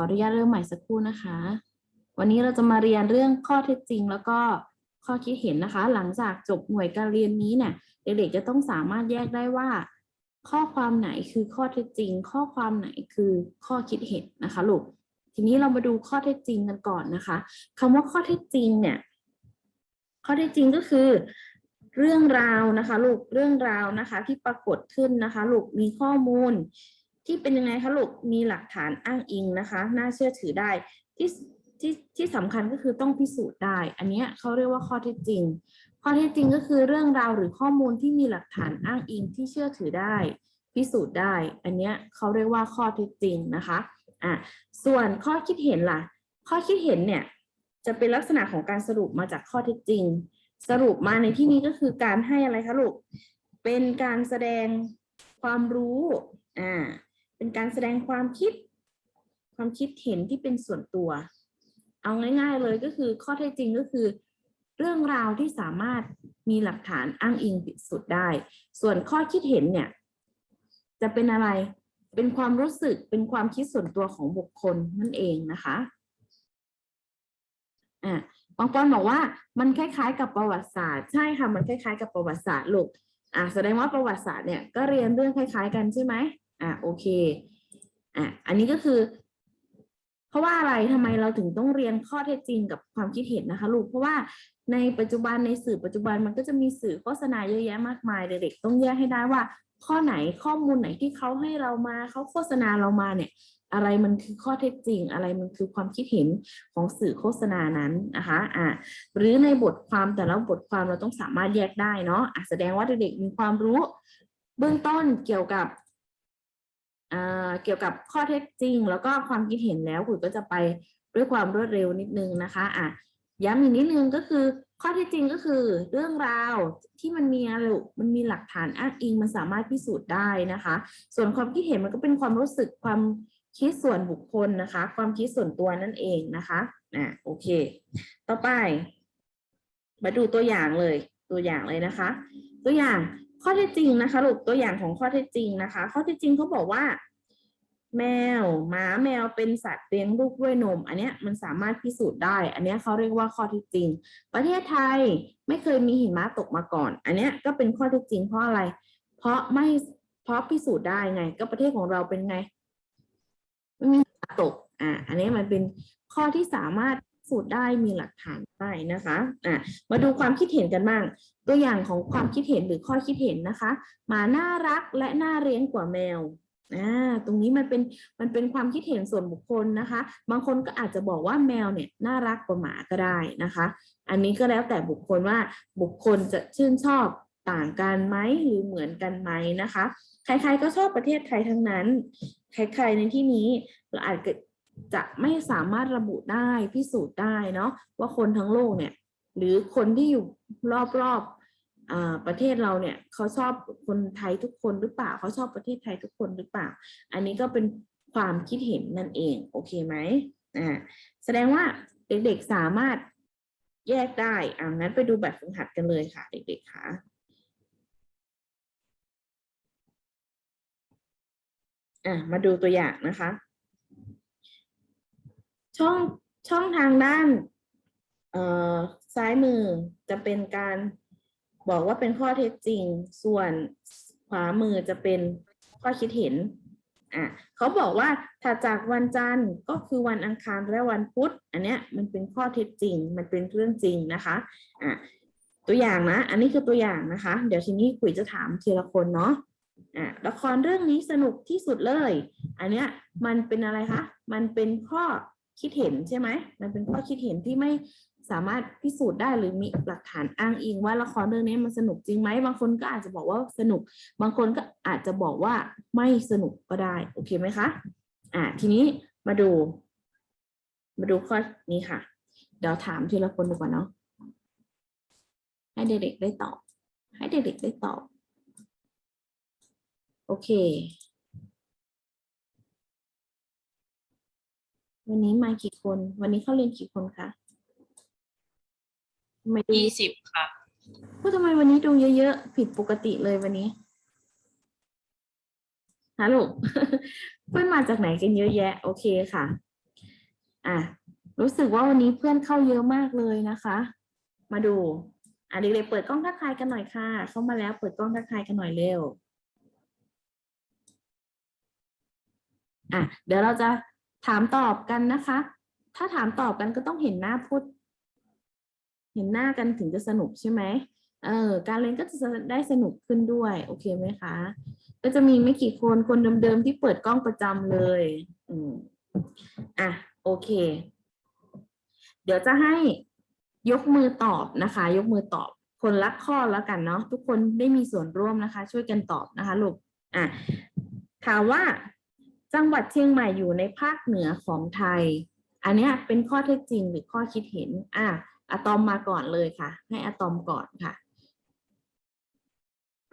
ออนุญาตเริ่มใหม่สักครู่นะคะ วันนี้เราจะมาเรียนเรื่องข้อเท็จจริง แล้วก็ข้อคิดเห็นนะคะ หลังจากจบหน่วยการเรียนนี้เนี่ยเด็กๆจะต้องสามารถแยกได้ว่า ข้อความไหนคือข้อเท็จจริง ข้อความไหนคือข้อคิดเห็นนะคะลูกทีนี้เรามาดูข้อเท็จจริงกันก่อนนะคะคำว่าข้อเท็จจริงเนี่ยข้อเท็จจริงก็คือ เรื่องราวนะคะ ลูกเรื่องราวนะคะ ที่ปรากฏขึ้นนะคะ ลูกมีข้อมูล ที่เป็นยังไงคะลูกมีหลักฐานอ้างอิงนะคะน่าเชื่อถือได้ที่ที่ที่สำคัญก็คือต้องพิสูจน์ได้ อันนี้เขาเรียกว่าข้อเท็จจริง ข้อเท็จจริงก็คือเรื่องราวหรือข้อมูลที่มีหลักฐานอ้างอิงที่เชื่อถือได้ พิสูจน์ได้ อันนี้เขาเรียกว่าข้อเท็จจริงนะคะอะส่วนข้อคิดเห็นล่ะ ข้อคิดเห็นเนี่ยจะเป็นลักษณะของการสรุปมาจากข้อเท็จจริง สรุปมาในที่นี้ก็คือการให้อะไรคะลูกเป็นการแสดงความรู้อ่า เป็นการแสดงความคิด ความคิดเห็นที่เป็นส่วนตัว เอาง่าย ๆ เลยก็คือข้อเท็จจริงก็คือ เรื่องราวที่สามารถมีหลักฐานอ้างอิงพิสูจน์ได้ ส่วนข้อคิดเห็นเนี่ย จะเป็นอะไรเป็นความรู้สึกเป็นความคิดส่วนตัวของบุคคลนั่นเองนะคะอะบางคนบอกว่ามันคล้ายๆ กับประวัติศาสตร์ใช่ค่ะมันคล้ายๆ กับประวัติศาสตร์ลูกอะแสดงว่าประวัติศาสตร์เนี่ยก็เรียนเรื่องคล้าย ๆ กันใช่ไหม อะโอเคอะอันนี้ก็คือ เพราะว่าอะไรทำไมเราถึงต้องเรียนข้อเท็จจริงกับความคิดเห็นนะคะลูกเพราะว่าในปัจจุบันในสื่อปัจจุบันมันก็จะมีสื่อโฆษณาเยอะแยะมากมายเด็กๆต้องแยกให้ได้ว่า ข้อไหนข้อมูลไหนที่เขาให้เรามาเขาโฆษณาเรามาเนี่ยอะไรมันคือข้อเท็จจริง อะไรมันคือความคิดเห็นของสื่อโฆษณานั้นนะคะอะหรือในบทความแต่ละบทความเราต้องสามารถแยกได้เนาะอะแสดงว่าเด็กๆมีความรู้ เบื้องต้นเกี่ยวกับ เกี่ยวกับข้อเท็จจริง แล้วก็ความคิดเห็นแล้วคุณก็จะไปด้วยความรวดเร็วนิดนึงนะคะอะย้ำอีกนิดนึงก็คือข้อเท็จจริงก็คือเรื่องราวที่มันมีอะไรมันมีหลักฐานอ้างอิงมันสามารถพิสูจน์ได้นะคะ ส่วนความคิดเห็นมันก็เป็นความรู้สึกความคิดส่วนบุคคลนะคะ ความคิดส่วนตัวนั่นเองนะคะอะโอเค ต่อไป มาดูตัวอย่างเลยตัวอย่างเลยนะคะ ตัวอย่าง ข้อเท็จจริงนะคะลูกตัวอย่างของข้อเท็จจริงนะคะ ข้อเท็จจริงเขาบอกว่า แมวหมาแมวเป็นสัตว์เลี้ยงลูกด้วยนม อันเนี้ยมันสามารถพิสูจน์ได้ อันเนี้ยเขาเรียกว่าข้อเท็จจริง ประเทศไทยไม่เคยมีหิมะตกมาก่อน อันเนี้ยก็เป็นข้อเท็จจริงเพราะอะไร เพราะไม่เพราะพิสูจน์ได้ไง ก็ประเทศของเราเป็นไงไม่มีตกอ่าอันนี้มันเป็นข้อที่สามารถ สูจน์ได้มีหลักฐานได้นะคะอ่ามาดูความคิดเห็นกันบ้าง ตัวอย่างของความคิดเห็นหรือข้อคิดเห็นนะคะหมาน่ารักและน่าเลี้ยงกว่าแมวอ่าตรงนี้มันเป็นมันเป็นความคิดเห็นส่วนบุคคลนะคะ บางคนก็อาจจะบอกว่าแมวเนี่ยน่ารักกว่าหมาก็ได้นะคะ อันนี้ก็แล้วแต่บุคคลว่าบุคคลจะชื่นชอบต่างกันไหมหรือเหมือนกันไหมนะคะ ใครๆก็ชอบประเทศไทยทั้งนั้น ใครๆในที่นี้เราอาจ จะไม่สามารถระบุได้พิสูจน์ได้เนาะว่าคนทั้งโลกเนี่ยหรือคนที่อยู่รอบๆอ่าประเทศเราเนี่ยเขาชอบคนไทยทุกคนหรือเปล่าเขาชอบประเทศไทยทุกคนหรือเปล่า อันนี้ก็เป็นความคิดเห็นนั่นเองโอเคไหมอ่าแสดงว่าเด็กๆสามารถแยกได้อ่างั้นไปดูแบบฝึกหัดกันเลยค่ะ เด็กๆค่ะอะมาดูตัวอย่างนะคะ ช่องช่องทางด้านซ้ายมือจะเป็นการบอกว่าเป็นข้อเท็จจริง ส่วนขวามือจะเป็นข้อคิดเห็นอะเขาบอกว่าถัดจากวันจันทร์ก็คือวันอังคารและวันพุธ อันเนี้ยมันเป็นข้อเท็จจริง มันเป็นเรื่องจริงนะคะอะตัวอย่างนะ อันนี้คือตัวอย่างนะคะ เดี๋ยวทีนี้คุยจะถามทีละคนเนาะอะละครเรื่องนี้สนุกที่สุดเลย อันเนี้ยมันเป็นอะไรคะ มันเป็นข้อ คิดเห็นใช่ไหมมันเป็นข้อคิดเห็นที่ไม่สามารถพิสูจน์ได้หรือมีหลักฐานอ้างอิงว่าละครเรื่องนี้มันสนุกจริงไหมบางคนก็อาจจะบอกว่าสนุก บางคนก็อาจจะบอกว่าไม่สนุกก็ได้โอเคไหมคะอะทีนี้มาดู มาดูข้อนี้ค่ะ เดี๋ยวถามทีละคนดีกว่าเนาะให้เด็กๆได้ตอบ ให้เด็กๆได้ตอบ โอเค วันนี้มากี่คน วันนี้เข้าเรียนกี่คนคะทำไมดูยี่สิบค่ะพูดทำไมวันนี้ดูเยอะๆ ผิดปกติเลยวันนี้ฮะลูกเพื่อนมาจากไหนกันเยอะแยะ โอเคค่ะโอเคอะ รู้สึกว่าวันนี้เพื่อนเข้าเยอะมากเลยนะคะ มาดู อะเด็กๆเปิดกล้องทักทายกันหน่อยค่ะ เข้ามาแล้วเปิดกล้องทักทายกันหน่อยเร็ว อะ เดี๋ยวเราจะ ถามตอบกันนะคะ ถ้าถามตอบกันก็ต้องเห็นหน้าพูด เห็นหน้ากันถึงจะสนุกใช่ไหมเออ การเรียนก็จะได้สนุกขึ้นด้วย โอเคไหมคะ ก็จะมีไม่กี่คนคนเดิมๆที่เปิดกล้องประจำเลย อืมอะ โอเค เดี๋ยวจะให้ยกมือตอบนะคะ ยกมือตอบคนละข้อแล้วกันเนาะทุกคนได้มีส่วนร่วมนะคะ ช่วยกันตอบนะคะลูกอะถามว่า จังหวัดเชียงใหม่อยู่ในภาคเหนือของไทย อันเนี้ยเป็นข้อเท็จจริงหรือข้อคิดเห็น อะอะตอมมาก่อนเลยค่ะ ให้อะตอมก่อนค่ะ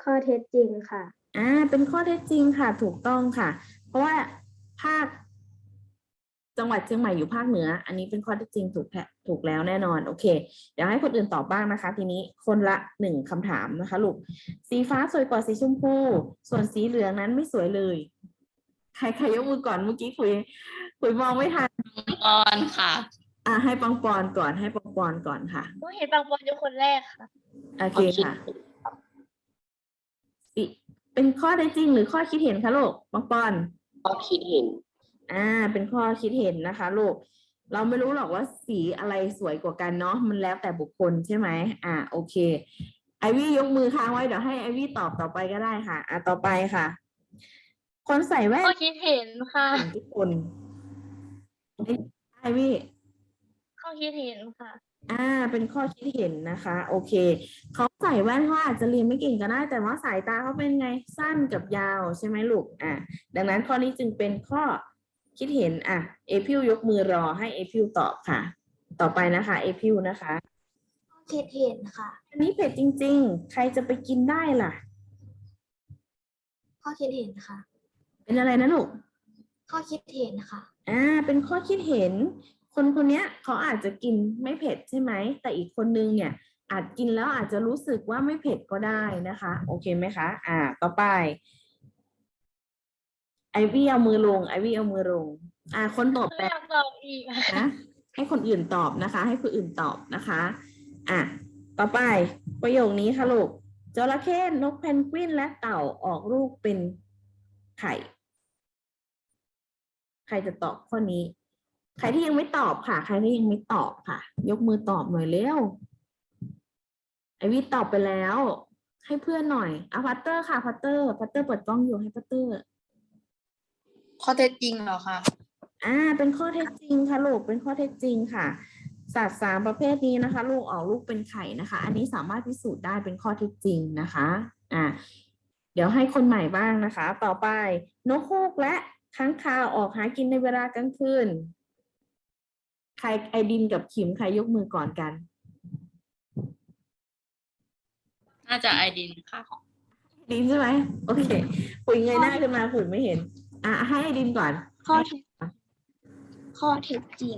ข้อเท็จจริงค่ะ อ่า เป็นข้อเท็จจริงค่ะถูกต้องค่ะ เพราะว่าภาค จังหวัดเชียงใหม่อยู่ภาคเหนือ อันนี้เป็นข้อเท็จจริงถูกแทถูกแล้วแน่นอน โอเค เดี๋ยวให้คนอื่นตอบบ้างนะคะ ทีนี้คนละหนึ่งคำถามนะคะลูก สีฟ้าสวยกว่าสีชมพู ส่วนสีเหลืองนั้นไม่สวยเลย ใครใครยกมือก่อนเมื่อกี้คุยคุยมองไม่ทันก่อนค่ะ อะให้ปังปอนก่อนให้ปังปอนก่อนค่ะหนูเห็นบางปอนอยู่คนแรกค่ะ โอเคค่ะสิเป็นข้อเท็จจริงหรือข้อคิดเห็นคะลูกปังปอน ก็คิดเห็น อ่า เป็นข้อคิดเห็นนะคะลูก เราไม่รู้หรอกว่าสีอะไรสวยกว่ากันเนาะ มันแล้วแต่บุคคลใช่ไหม อ่า โอเค ไอวี่ยกมือค้างไว้ เดี๋ยวให้ไอวี่ตอบต่อไปก็ได้ค่ะ อ่าต่อไปค่ะ คนใส่แว่นข้อคิดเห็นค่ะเห็นทุกคนไอวี่ข้อคิดเห็นค่ะ อ่า เป็นข้อคิดเห็นนะคะ โอเคเขาใส่แว่นเขาอาจจะเรียนไม่เก่งก็ได้ แต่ว่าสายตาเขาเป็นไงสั้นกับยาวใช่ไหมลูกอ่าดังนั้นข้อนี้จึงเป็นข้อคิดเห็นอะเอพิวยกมือรอให้เอพิวตอบค่ะ ต่อไปนะคะเอพิวนะคะข้อคิดเห็นค่ะ อันนี้เผ็ดจริง ๆ ใครจะไปกินได้ล่ะ ข้อคิดเห็นค่ะ เป็นอะไรนะลูกข้อคิดเห็นค่ะ อ่า เป็นข้อคิดเห็น คนคนเนี้ยเขาอาจจะกินไม่เผ็ดใช่ไหม แต่อีกคนนึงเนี่ย อาจกินแล้วอาจจะรู้สึกว่าไม่เผ็ดก็ได้นะคะ โอเคไหมคะ อ่า ต่อไป ไอวี่เอามือลง ไอวี่เอามือลง อ่า คนตอบไม่แปลอยากตอบอีกอะนะ ให้คนอื่นตอบนะคะ ให้คนอื่นตอบนะคะ อะ ต่อไปประโยคนี้ค่ะลูกจระเข้นกเพนกวินและเต่าออกลูกเป็นไข่ ใครจะตอบข้อนี้ ใครที่ยังไม่ตอบค่ะ ใครที่ยังไม่ตอบค่ะ ยกมือตอบหน่อยเร็วไอวิทย์ตอบไปแล้ว ให้เพื่อนหน่อยอะพัตเตอร์ค่ะพัตเตอร์พัตเตอร์เปิดกล้องอยู่ให้พัตเตอร์ข้อเท็จจริงเหรอคะอ่า เป็นข้อเท็จจริงค่ะลูกเป็นข้อเท็จจริงค่ะสัตว์สามประเภทนี้นะคะ ลูกออกลูกเป็นไข่นะคะ อันนี้สามารถพิสูจน์ได้เป็นข้อเท็จจริงนะคะ อ่าเดี๋ยวให้คนใหม่บ้างนะคะ ต่อไปนกฮูกและ ค้างคาวออกหากินในเวลากลางคืน ใครไอดินกับขิมใครยกมือก่อนกัน น่าจะไอดินค่ะดินใช่ไหมโอเคปุ๋ยเงยหน้าขึ้นมาปุ๋ยไม่เห็น อะให้ไอดินก่อน ข้อเท็จข้อเท็จจริง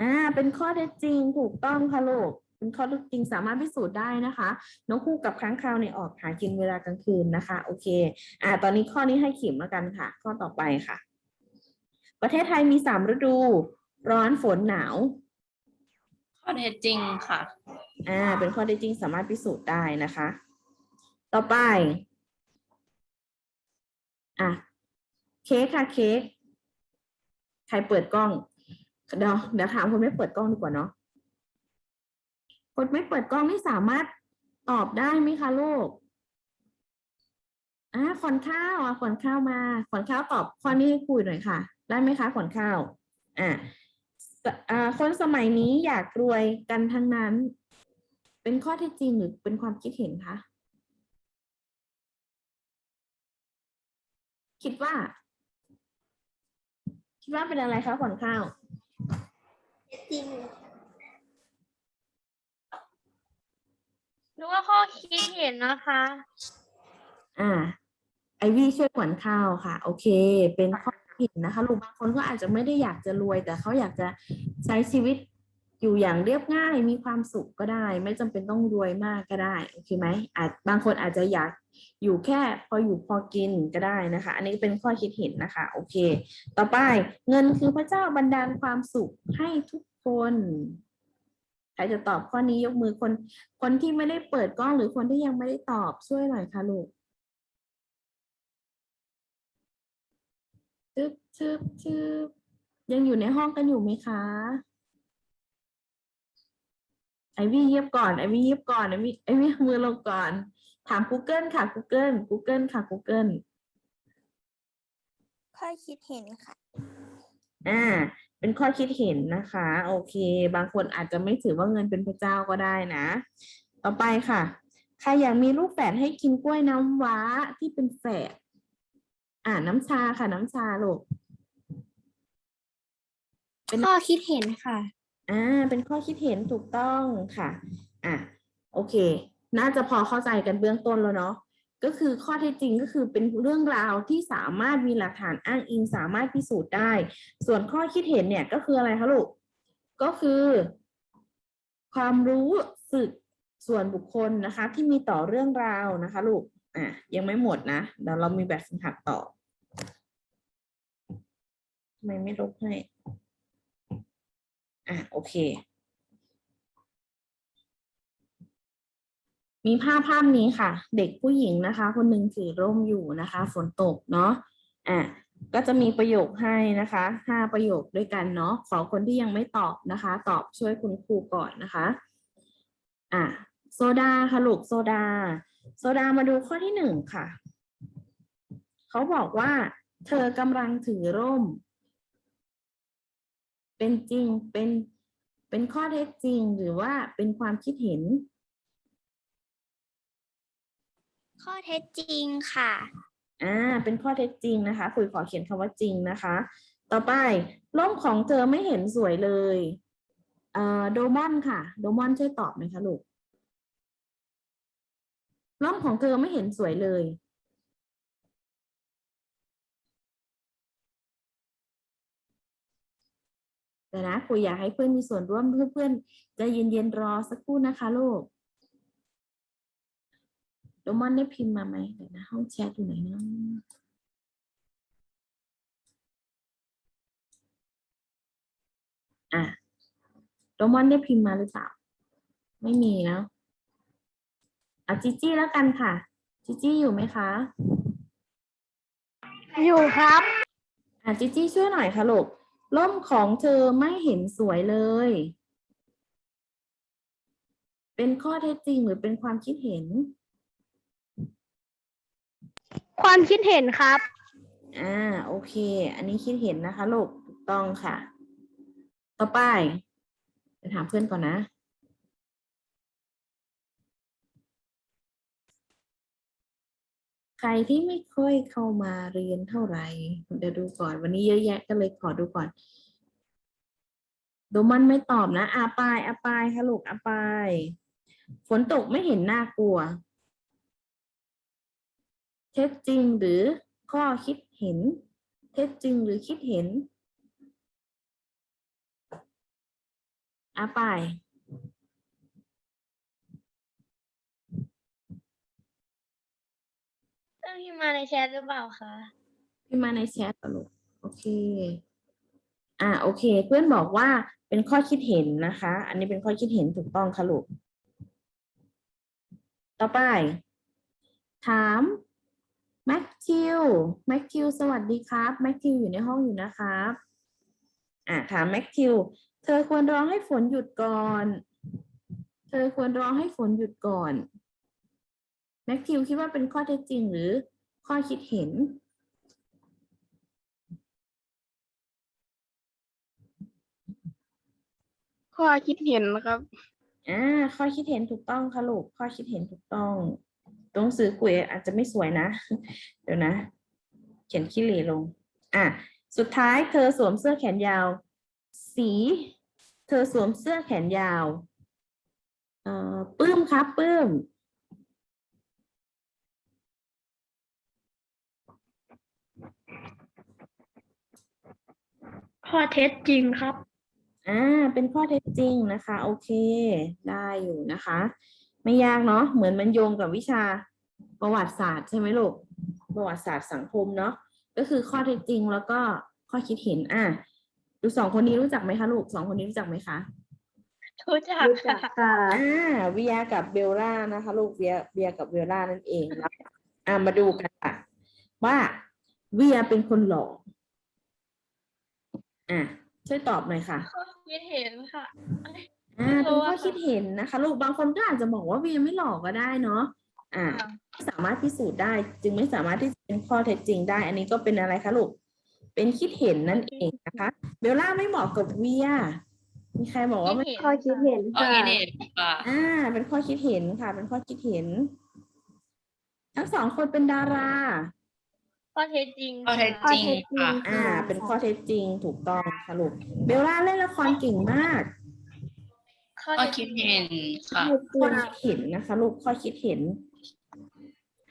อ่า เป็นข้อเท็จจริงถูกต้องค่ะลูก เป็นข้อเท็จจริงสามารถพิสูจน์ได้นะคะนกคู่กับค้างคาวเนี่ยออกหากินเวลากลางคืนนะคะ โอเค อ่า ตอนนี้ข้อนี้ให้ขิมแล้วกันค่ะ ข้อต่อไปค่ะ ประเทศไทยมีสามฤดู ร้อนฝนหนาว ข้อเท็จจริงค่ะ อ่า เป็นข้อเท็จจริงสามารถพิสูจน์ได้นะคะ ต่อไป อะ เค้กค่ะเค้ก ใครเปิดกล้อง เดี๋ยวเดี๋ยวถามคนไม่เปิดกล้องดีกว่าเนาะ คนไม่เปิดกล้องนี่สามารถตอบได้ไหมคะลูกอ่าขอนข้าวอะขอนข้าวมาขอนข้าวตอบข้อนี้ให้คุยหน่อยค่ะ ได้ไหมคะขอนข้าวอ่าอ่าคนสมัยนี้อยากรวยกันทั้งนั้น เป็นข้อเท็จจริงหรือเป็นความคิดเห็นคะคิดว่า คิดว่าเป็นอะไรคะขวัญข้าวจริง หรือว่าข้อคิดเห็นนะคะ อ่า ไอวี่ช่วยขวัญข้าวค่ะ โอเค เป็นข้อคิดเห็นนะคะลูกบางคนก็อาจจะไม่ได้อยากจะรวย แต่เขาอยากจะใช้ชีวิตอยู่อย่างเรียบง่ายมีความสุขก็ได้ ไม่จำเป็นต้องรวยมากก็ได้โอเคไหมอาจบางคนอาจจะอยากอยู่แค่พออยู่พอกินก็ได้นะคะ อันนี้เป็นข้อคิดเห็นนะคะ โอเค ต่อไปเงินคือพระเจ้าบันดาลความสุขให้ทุกคน ครจะตอบข้อนี้ยกมือคน คนที่ไม่ได้เปิดกล้องหรือคนที่ยังไม่ได้ตอบช่วยหน่อยค่ะลูกชึบชึบชึบยังอยู่ในห้องกันอยู่ไหมคะ ไอวี่เยียบก่อนไอวี่เยียบก่อนไอวี่ไอวี่เอามือลงก่อน ถาม Google ค่ะ Google Google ค่ะ Google ข้อคิดเห็นค่ะ อ่า เป็นข้อคิดเห็นนะคะ โอเค บางคนอาจจะไม่ถือว่าเงินเป็นพระเจ้าก็ได้นะ ต่อไปค่ะ ใครอยากมีลูกแฝดให้กินกล้วยน้ำว้าที่เป็นแฝดอ่าน้ำชาค่ะ น้ำชาลูกข้อคิดเห็นค่ะ อ่า เป็นข้อคิดเห็นถูกต้องค่ะ อะ โอเค น่าจะพอเข้าใจกันเบื้องต้นแล้วเนาะ ก็คือข้อเท็จจริงก็คือเป็นเรื่องราวที่สามารถมีหลักฐานอ้างอิงสามารถพิสูจน์ได้ ส่วนข้อคิดเห็นเนี่ยก็คืออะไรคะลูก ก็คือ ความรู้สึกส่วนบุคคลนะคะ ที่มีต่อเรื่องราวนะคะลูก อะยังไม่หมดนะเดี๋ยวเรามีแบบฝึกหัดต่อทำไมไม่ลบให้ อะโอเค มีภาพภาพนี้ค่ะ เด็กผู้หญิงนะคะ คนหนึ่งถือร่มอยู่นะคะ ฝนตกเนาะอะก็จะมีประโยคให้นะคะห้าประโยคด้วยกันเนาะขอคนที่ยังไม่ตอบนะคะ ตอบช่วยคุณครูก่อนนะคะอะโซดาค่ะลูกโซดา โซดามาดูข้อที่หนึ่งค่ะ เขาบอกว่า เธอกำลังถือร่ม เป็นจริงเป็นเป็นข้อเท็จจริงหรือว่าเป็นความคิดเห็น ข้อเท็จจริงค่ะ อ่า เป็นข้อเท็จจริงนะคะ คุยขอเขียนคำว่าจริงนะคะ ต่อไปร่มของเธอไม่เห็นสวยเลยเอ่อโดมอนค่ะ โดมอนช่วยตอบหน่อยคะลูกร่มของเธอไม่เห็นสวยเลย แต่นะครูอยากให้เพื่อนมีส่วนร่วมเพื่อนๆจะเย็นๆรอสักครู่นะคะลูก โดมอนได้พิมพ์มาไหมเดี๋ยวนะ ห้องแชทอยู่ไหนนะอะโดมอนได้พิมพ์มาหรือเปล่า ไม่มีแล้วอะจิจี้แล้วกันค่ะ จิจี้อยู่ไหมคะอยู่ครับอะจิจี้ช่วยหน่อยค่ะลูกร่มของเธอไม่เห็นสวยเลย เป็นข้อเท็จจริงหรือเป็นความคิดเห็น ความคิดเห็นครับ อ่า โอเค อันนี้คิดเห็นนะคะลูกถูกต้องค่ะ ต่อไปจะถามเพื่อนก่อนนะ ใครที่ไม่ค่อยเข้ามาเรียนเท่าไหร่เดี๋ยวดูก่อน วันนี้เยอะแยะก็เลยขอดูก่อนโดมันไม่ตอบนะอาปายอาปายค่ะลูกอาปาย ฝนตกไม่เห็นน่ากลัว ท็จจริงหรือข้อคิดเห็น เท็จจริงหรือคิดเห็นอาไปายต้องพิมพ์มาในแชทหรือเปล่าคะพิมพ์มาในแชทตลกโอเค อ่าโอเค เพื่อนบอกว่าเป็นข้อคิดเห็นนะคะ อันนี้เป็นข้อคิดเห็นถูกต้องค่ะลูกต่อไป ถาม แม็กทิวแม็กทิวสวัสดีครับแม็กทิวอยู่ในห้องอยู่นะครับอ่าถามแม็กทิวเธอควรรอให้ฝนหยุดก่อน เธอควรรอให้ฝนหยุดก่อนแม็กทิวคิดว่าเป็นข้อเท็จจริงหรือข้อคิดเห็นข้อคิดเห็นนะครับ อ่า ข้อคิดเห็นถูกต้องค่ะลูก ข้อคิดเห็นถูกต้อง ตัวหนังสือกุยอาจจะไม่สวยนะ เดี๋ยวนะ เขียนขี้เหร่ลง อะ สุดท้ายเธอสวมเสื้อแขนยาว สี เธอสวมเสื้อแขนยาวเอ่อปื้มครับปื้ม ข้อเท็จจริงครับ อ่า เป็นข้อเท็จจริงนะคะ โอเค ได้อยู่นะคะ ไม่ยากเนาะเหมือนมันโยงกับวิชาประวัติศาสตร์ใช่ไหมลูกประวัติศาสตร์สังคมเนาะก็คือข้อเท็จจริงแล้วก็ข้อคิดเห็นอะดูสองคนนี้รู้จักไหมคะลูกสองคนนี้รู้จักไหมคะรู้จักค่ะอ่าเวียกับเบลล่านะคะลูกเวียเวียกับเบลล่านั่นเองนะอ่ามาดูกันค่ะว่าเวียเป็นคนหล่ออะช่วยตอบหน่อยค่ะข้อคิดเห็นค่ะ อ่าไม่เป็นรู้ข้ออะค่ะคิดเห็นนะคะ ลูกบางคนก็อาจจะบอกว่าเวียไม่หล่อก็ได้เนาะอ่าไม่สามารถพิสูจน์ได้ จึงไม่สามารถที่จะเป็นข้อเท็จจริงได้ อันนี้ก็เป็นอะไรคะลูกเป็นคิดเห็นนั่นเองนะคะเบลล่าไม่เหมาะกับเวียมีใครบอกว่าไม่ข้อคิดเห็นข้อคิดเห็นค่ะอ่า เป็นข้อคิดเห็นค่ะ เป็นข้อคิดเห็น ทั้งสองคนเป็นดารา ข้อเท็จจริงข้อเท็จจริงค่ะ อ่า เป็นข้อเท็จจริงถูกต้องค่ะลูกเบลล่าเล่นละครเก่งมาก ข้อข้อเท็จคิดจริงเห็นค่ะข้อคิดเห็นนะคะลูกข้อคิดเห็น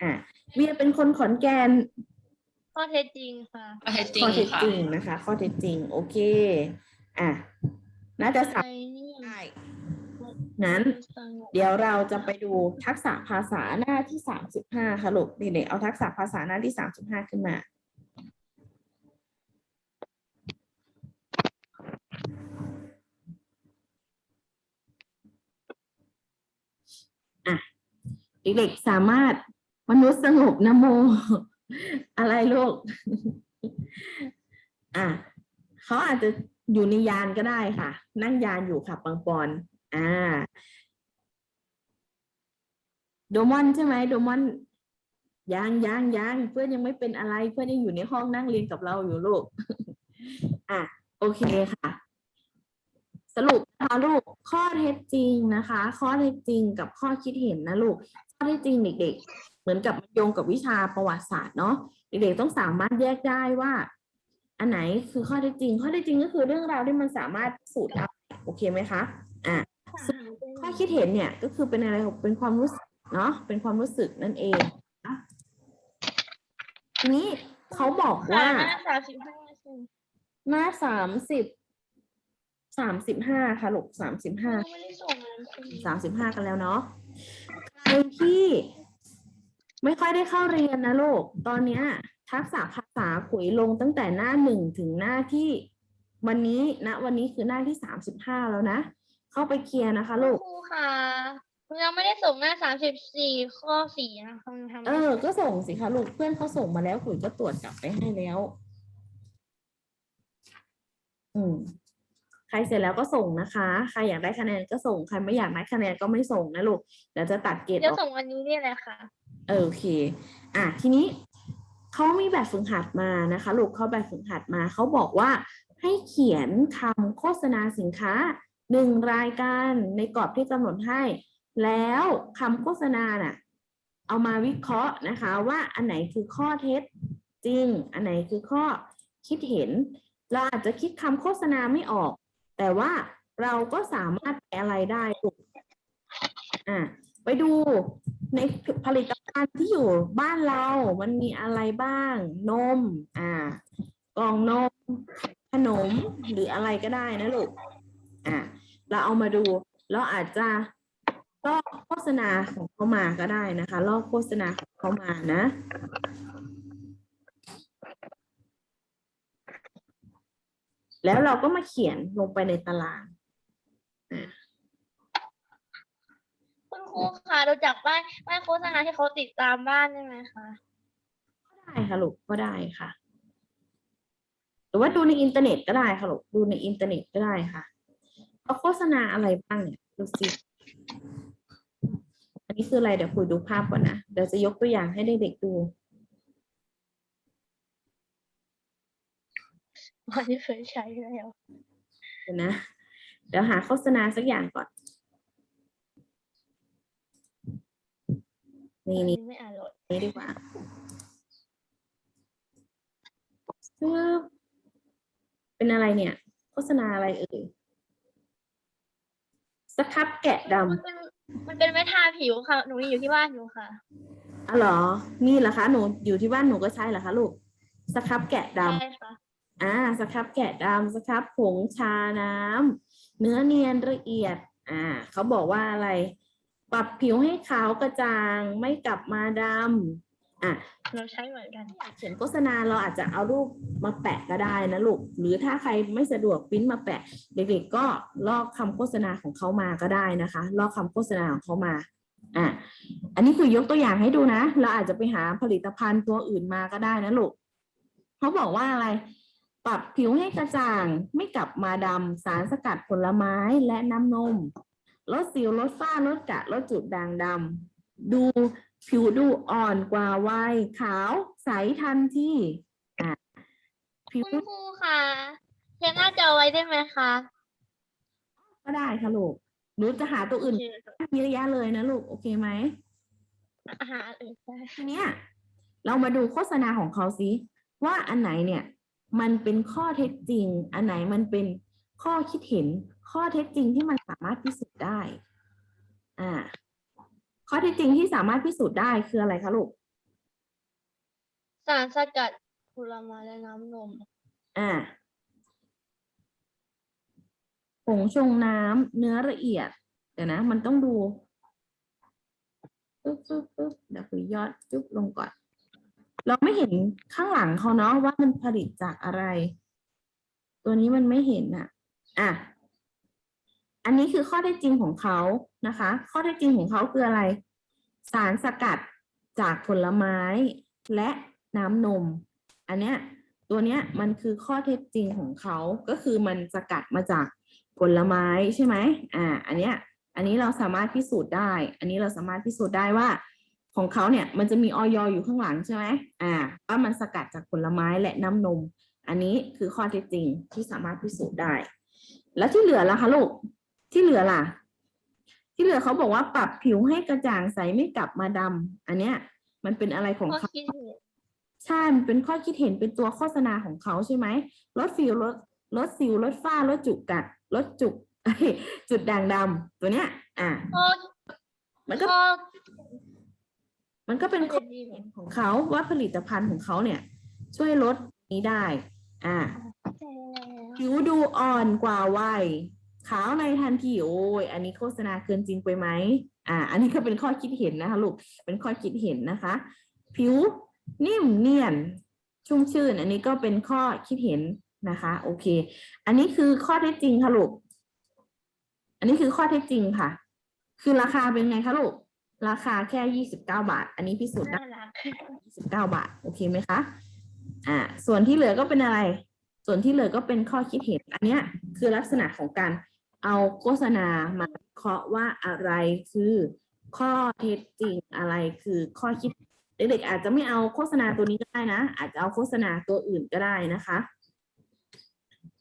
อ่าเวียเป็นคนขอนแก่นข้อเท็จจริงค่ะ ข้อเท็จจริข้งอเท็จค่ะจริงนะคะ ข้อเท็จจริง โอเค อะน่าจะสับไอ้นี่ได้นั้น เดี๋ยวเราจะไปดูทักษะภาษาหน้าที่สามสิบห้าค่ะลูกเด็กๆเอาทักษะภาษาหน้าที่สามสิบห้าขึ้นมา อะ เด็กๆสามารถมนุษย์สงบนะโม อะไรลูกอะเขาอาจจะอยู่ในยานก็ได้ค่ะ นั่งยานอยู่ค่ะปังปอนอ่าโดมอนใช่ไหมโดมอนยังยังยังเพื่อนยังไม่เป็นอะไรเพื่อนยังอยู่ในห้องนั่งเรียนกับเราอยู่ลูก อะโอเคค่ะ สรุปนะคะลูกข้อเท็จจริงนะคะ ข้อเท็จจริงกับข้อคิดเห็นนะลูก ข้อเท็จจริงเด็ก ๆ เหมือนกับมันโยงกับวิชาประวัติศาสตร์เนาะเด็กๆต้องสามารถแยกได้ว่า อันไหนคือข้อเท็จจริง ข้อเท็จจริงก็คือเรื่องราวที่มันสามารถพิสูจน์ได้โอเคไหมคะอะข้อคิดเห็นเนี่ยก็คือเป็นอะไรเป็นความรู้สึกเนาะเป็นความรู้สึกนั่นเองนะทีนี้เขาบอกว่าหน้าสามสิบห้าใช่ไหมหน้าสามสิบสามสิบห้าค่ะลูกสามสิบห้าไม่ได้ส่งงานใช่ไหมสามสิบห้ากันแล้วเนาะ ใครที่ไม่ค่อยได้เข้าเรียนนะลูก ตอนเนี้ยทักษะภาษาขุยลงตั้งแต่หน้าหนึ่งถึงหน้าที่วันนี้ณวันนี้คือหน้าที่สามสิบห้าแล้วนะ เข้าไปเคลียร์นะคะลูกครูค่ะยังไม่ได้ส่งหน้าสามสิบสี่ข้อสี่นะคะทำเออ ก็ส่งสิคะลูกเพื่อนเขาส่งมาแล้วขุยก็ตรวจกลับไปให้แล้ว อืม ใครเสร็จแล้วก็ส่งนะคะใครอยากได้คะแนนก็ส่งใครไม่อยากได้คะแนนก็ไม่ส่งนะลูกเดี๋ยวจะตัดเกรดเดี๋ยอวอกส่งวันนี้เนี่ยแหละค่ะเออโอเค อะทีนี้เขามีแบบฝึกหัดมานะคะ ลูกเขาแบบฝึกหัดมาเขาบอกว่าให้เขียนคำโฆษณาสินค้าหนึ่งรายการในกรอบที่กำหนดให้ แล้วคำโฆษณาน่ะเอามาวิเคราะห์นะคะว่าอันไหนคือข้อเท็จจริง อันไหนคือข้อคิดเห็น เราอาจจะคิดคำโฆษณาไม่ออก แต่ว่าเราก็สามารถแปลอะไรได้ลูกอะไปดูในผลิตภัณฑ์ที่อยู่บ้านเรา มันมีอะไรบ้าง นม อ่ากล่องนม ขนม หรืออะไรก็ได้นะลูก อะเราเอามาดู เราอาจจะลอกโฆษณาของเขามาก็ได้นะคะ ลอกโฆษณาของเขามานะ แล้วเราก็มาเขียนลงไปในตารางคุณครูค่ะดูจากป้ายป้ายโฆษณาที่เขาติดตามบ้านได้ไหมคะได้ค่ะลูกก็ได้ค่ะ หรือว่าดูในอินเทอร์เน็ตก็ได้ค่ะลูกดูในอินเทอร์เน็ตก็ได้ค่ะเขาโฆษณาอะไรบ้างเนี่ยดูสิอันนี้คืออะไรเดี๋ยวคุยดูภาพก่อนนะเดี๋ยวจะยกตัวอย่างให้เด็กๆดู วันนี้เคยใช้แล้วเดี๋ยวนะ เดี๋ยวหาโฆษณาสักอย่างก่อน นี่นี่ไม่อ่านหรอกนี้ดีกว่าปึ๊บเป็นอะไรเนี่ย โฆษณาอะไรเอ่ยสครับแกะดมันเป็นมันเป็นไม้ทาผิวค่ะ หนูมีอยู่ที่บ้านอยู่ค่ะำอ๋อเหรอมีเหรอคะ หนูอยู่ที่บ้านหนูก็ใช้เหรอคะลูก สครับแกะดำใช่ค่ะ อ่าสครับแกะดำสครับผงชาน้เนื้อเนียนละเอียดอ่าเขาบอกว่าอะไร ปรับผิวให้ขาวกระจ่างไม่กลับมาดำอะเราใช้เหมือนกันอยากเขียนโฆษณาเราอาจจะเอารูปมาแปะก็ได้นะลูกหรือถ้าใครไม่สะดวกปริ้นมาแปะ เด็กๆก็ลอกคำโฆษณาของเขามาก็ได้นะคะ ลอกคำโฆษณาของเขามาอะอันนี้คือยกตัวอย่างให้ดูนะ เราอาจจะไปหาผลิตภัณฑ์ตัวอื่นมาก็ได้นะลูกเขาบอกว่าอะไร ปรับผิวให้กระจ่างไม่กลับมาดำสารสกัดผลไม้และน้ำนม ลดสิวลดฝ้าลดกระลดจุดด่างดำดูผิวดูอ่อนกว่าวัยขาวใสทันทีอะผิวคุณครูค่ะแชร์หน้าจอไว้ได้ไหมคะ ก็ได้ค่ะลูกหนูจะหาตัวอื่นโอเคค่ะมีระยะเลยนะลูก โอเคไหมอาหารอื่นได้ทีเนี้ยเรามาดูโฆษณาของเขาสิว่าอันไหนเนี่ย มันเป็นข้อเท็จจริง อันไหนมันเป็นข้อคิดเห็น ข้อเท็จจริงที่มันสามารถพิสูจน์ได้ อ่า ข้อเท็จจริงที่สามารถพิสูจน์ได้คืออะไรคะลูก สารสกัดผลไม้และน้ำนม อ่าผงชงน้ำเนื้อละเอียด เดี๋ยวนะ มันต้องดู ปึ๊บปึ๊บปึ๊บเดี๋ยวคุยยอดจุ๊บลงก่อน เราไม่เห็นข้างหลังเขาเนาะว่ามันผลิตจากอะไร ตัวนี้มันไม่เห็นอะอะ อันนี้คือข้อเท็จริงของเขานะคะ ข้อเท็จจริงของเขาคืออะไร สารสกัดจากผลไม้และน้ำนม อันเนี้ยตัวเนี้ยมันคือข้อเท็จจริงของเขาก็คือมันสกัดมาจากผลไม้ใช่ไหมอ่า อันเนี้ย อันนี้เราสามารถพิสูจน์ได้ อันนี้เราสามารถพิสูจน์ได้ว่า ของเขาเนี่ยมันจะมีออยอยู่ข้างหลังใช่ไหมอ่าว่ามันสกัดจากผลไม้และน้ำนม อันนี้คือข้อเท็จจริงที่สามารถพิสูจน์ได้ แล้วที่เหลือล่ะคะลูกที่เหลือล่ะ ที่เหลือเขาบอกว่าปรับผิวให้กระจ่างใสไม่กลับมาดำอันเนี้ยมันเป็นอะไรของข้อเขาคิดเห็นใช่มันเป็นข้อคิดเห็นเป็นตัวโฆษณาของเขาใช่ไหมลดสิวลดลดสิวลดฝ้าลดจุกกัดลดจุกเอ้ยจุดด่างดำตัวเนี้ย อะข้อมันก็ข้อ มันก็เป็นข้อดีเห็นของเขาว่าผลิตภัณฑ์ของเขาเนี่ย ช่วยลดนี้ได้ อะผิวดูอ่อนกว่าวัยขาวในทันทีโอ้ยอันนี้โฆษณาเกินจริงไปไหมอ่า อันนี้ก็เป็นข้อคิดเห็นนะคะลูกเป็นข้อคิดเห็นนะคะ ผิวนิ่มเนียนชุ่มชื่น อันนี้ก็เป็นข้อคิดเห็นนะคะ โอเค อันนี้คือข้อเท็จจริงค่ะลูกอันนี้คือข้อเท็จจริงค่ะ คือราคาเป็นไงคะลูก ราคาแค่ยี่สิบเก้าบาท อันนี้พิสูจน์ได้น่ารักสิบเก้าบาท โอเคไหมคะ อ่า ส่วนที่เหลือก็เป็นอะไร ส่วนที่เหลือก็เป็นข้อคิดเห็น อันเนี้ยคือลักษณะของการเอาโฆษณามาวิเคราะห์ว่าอะไรคือข้อเท็จจริงอะไรคือข้อคิดเด็กๆอาจจะไม่เอาโฆษณาตัวนี้ก็ได้นะ อาจจะเอาโฆษณาตัวอื่นก็ได้นะคะ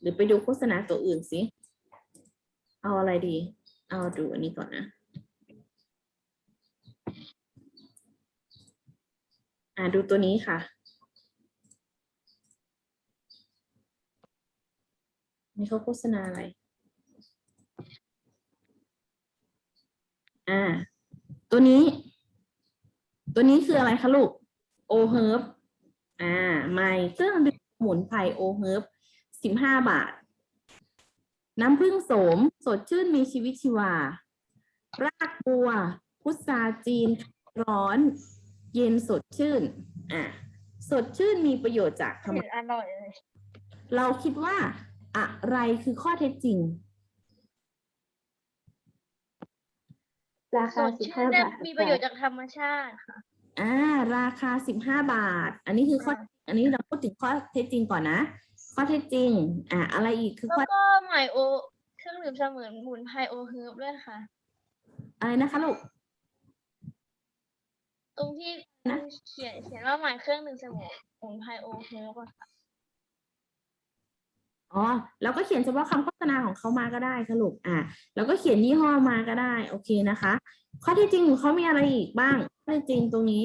หรือไปดูโฆษณาตัวอื่นสิ เอาอะไรดี เอาดูอันนี้ก่อนนะ อ่าดูตัวนี้ค่ะนี่เขาโฆษณาอะไร อ่า ตัวนี้ ตัวนี้คืออะไรคะลูกโอเฮิร์บอ่า ไม่เครื่องดื่มสมุนไพรโอเฮิร์บสิบห้าบาท น้ำผึ้งโสม สดชื่นมีชีวิตชีวา รากบัว พุทราจีน ร้อน เย็นสดชื่น อะ สดชื่นมีประโยชน์จากธรรมเห็นอร่อยเลยเราคิดว่าอะไรคือข้อเท็จจริง ราสคาดสิบชื่ห้านและบาทมีประโยชน์จากธรรมชาติค่ะ อ่า ราคาสิบห้าบาท อันนี้คือข้อ ค่ะ อันนี้เราพูดถึงข้อเท็จจริงก่อนนะ ข้อเท็จจริง อ่าอะไรอีกคือแล้วข้อก็หมายโอเครื่องดื่มเสมือนหมุนไพรโอเฮิร์บด้วยค่ะอะไรนะคะลูก ตรงที่นะเขียนเขียนว่าหมายเครื่องดื่มเสมือนหมุนไพรโอเฮิร์บอะค่ะอ๋อเราก็เขียนเฉพาะคำโฆษณาของเขามาก็ได้ค่ะลูกอ่าแล้วก็เขียนยี่ห้อมาก็ได้ โอเคนะคะ ข้อเท็จจริงของเขามีอะไรอีกบ้างข้อเท็จจริงตรงนี้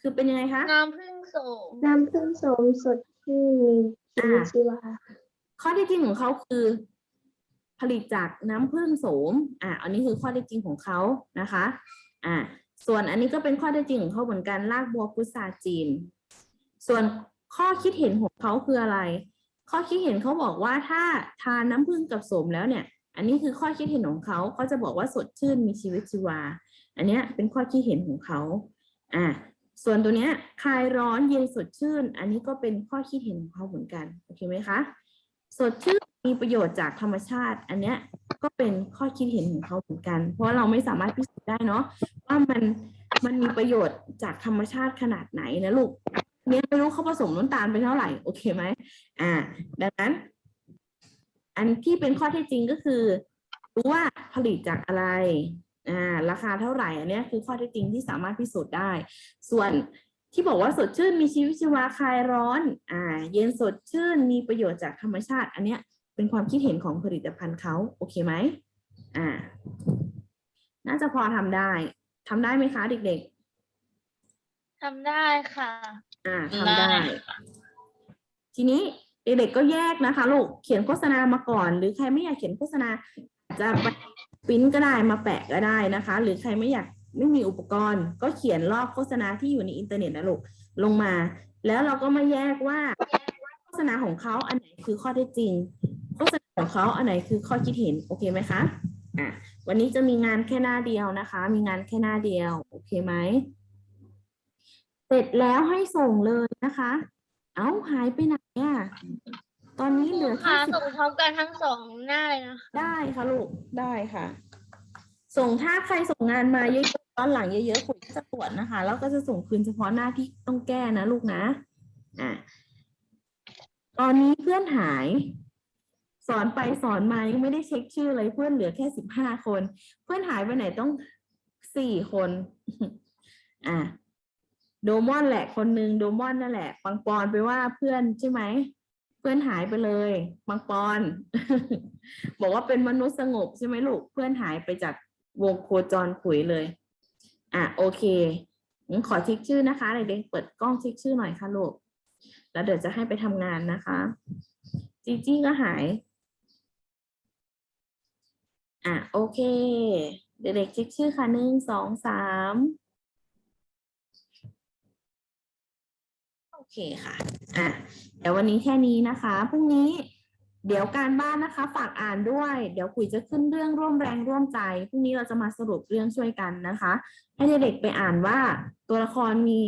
คือเป็นยังไงคะน้ำผึ้งโสมน้ำผึ้งโสมสดชื่นมีชีวิตชีวาข้อเท็จจริงของเขาคือ ผลิตจากน้ำผึ้งโสม อะอันนี้คือข้อเท็จจริงของเขานะคะ อะ ส่วนอันนี้ก็เป็นข้อเท็จจริงของเขาเหมือนกันรากบัวพุทราจีน ส่วนข้อคิดเห็นของเขาคืออะไร ข้อคิดเห็นเขาบอกว่าถ้าทานน้ำผึ้งกับโสมแล้วเนี่ย อันนี้คือข้อคิดเห็นของเขาเขาจะบอกว่าสดชื่นมีชีวิตชีวา อันเนี้ยเป็นข้อคิดเห็นของเขาอ่าส่วนตัวเนี้ยคลายร้อนเย็นสดชื่น อันนี้ก็เป็นข้อคิดเห็นของเขาเหมือนกันโอเคไหมคะสดชื่น มีประโยชน์จากธรรมชาติ อันเนี้ยก็เป็นข้อคิดเห็นของเขาเหมือนกัน เพราะเราไม่สามารถพิสูจน์ได้เนาะว่ามันมันมีประโยชน์จากธรรมชาติขนาดไหนนะลูกเนี่ยไม่รู้เขาผสมน้ำตาลไปเท่าไหร่โอเคไหมอ่า ดังนั้น อันที่เป็นข้อเท็จจริงก็คือ รู้ว่าผลิตจากอะไรอ่าราคาเท่าไหร่อันเนี้ยคือข้อเท็จจริงที่สามารถพิสูจน์ได้ ส่วนที่บอกว่าสดชื่นมีชีวิตชีวาคลายร้อน อ่า เย็นสดชื่นมีประโยชน์จากธรรมชาติ อันเนี้ย เป็นความคิดเห็นของผลิตภัณฑ์เขาโอเคไหมอ่า น่าจะพอทำได้ทำได้ไหมคะ เด็กทำได้ค่ะๆอ่าทำได้ ทีนี้เด็กๆก็แยกนะคะลูกเขียนโฆษณามาก่อน หรือใครไม่อยากเขียนโฆษณาจะไปปริ้นก็ได้มาแปะก็ได้นะคะ หรือใครไม่อยากไม่มีอุปกรณ์ ก็เขียนลอกโฆษณาที่อยู่ในอินเทอร์เน็ตนะลูกลงมา แล้วเราก็มาแยกว่าโฆษณาของเขาอันไหนคือข้อเท็จจริงโฆษณา ของเขาอันไหนคือข้อคิดเห็นโอเคไหมคะอะวันนี้จะมีงานแค่หน้าเดียวนะคะ มีงานแค่หน้าเดียวโอเคไหมเสร็จแล้วให้ส่งเลยนะคะ เอ้าหายไปไหนอะตอนนี้เหลือแค่ค่ะสิบส่งพร้อมกันทั้งสองหน้าเลยนะคะได้ค่ะลูกได้ค่ะ ส่งถ้าใครส่งงานมาเยอะๆตอนหลังเยอะๆคุยจะตรวจนะคะ แล้วก็จะส่งคืนเฉพาะหน้าที่ต้องแก้นะลูกนะอะตอนนี้เพื่อนหาย สอนไปสอนมายังไม่ได้เช็คชื่อเลยเพื่อนเหลือแค่สิบห้าคน เพื่อนหายไปไหนต้องสี่คนอะโดมอนแหละคนหนึ่งโดมอนนั่นแหละปังปอนไปว่าเพื่อนใช่ไหมเพื่อนหายไปเลยปังปอน บอกว่าเป็นมนุษย์สงบใช่ไหมลูก เพื่อนหายไปจากวงโคจรขุยเลย อะโอเคขอเช็คชื่อนะคะเด็กๆเปิดกล้องเช็คชื่อหน่อยค่ะลูกแล้วเดี๋ยวจะให้ไปทำงานนะคะจีจี้ก็หาย อะโอเค เด็กๆเช็คชื่อค่ะหนึ่งสองสามโอเคค่ะอะเดี๋ยววันนี้แค่นี้นะคะพรุ่งนี้เดี๋ยวการบ้านนะคะ ฝากอ่านด้วย เดี๋ยวคุยจะขึ้นเรื่องร่วมแรงร่วมใจพรุ่งนี้เราจะมาสรุปเรื่องช่วยกันนะคะ ให้เด็กๆไปอ่านว่าตัวละครมี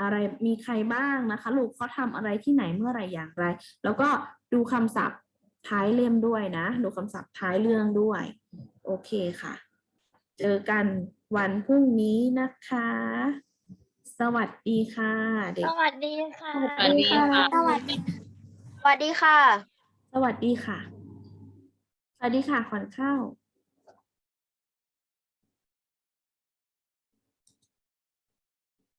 อะไรมีใครบ้างนะคะ ลูกเขาทำอะไรที่ไหนเมื่อไรอย่างไร แล้วก็ดูคำศัพท์ ท้ายเล่มด้วยนะ ดูคำศัพท์ท้ายเรื่องด้วย โอเคค่ะ เจอกันวันพรุ่งนี้นะคะ สวัสดีค่ะเด็ก สวัสดีค่ะ สวัสดีค่ะ สวัสดีสวัสดีค่ะ สวัสดีค่ะ สวัสดีค่ะขวัญข้าว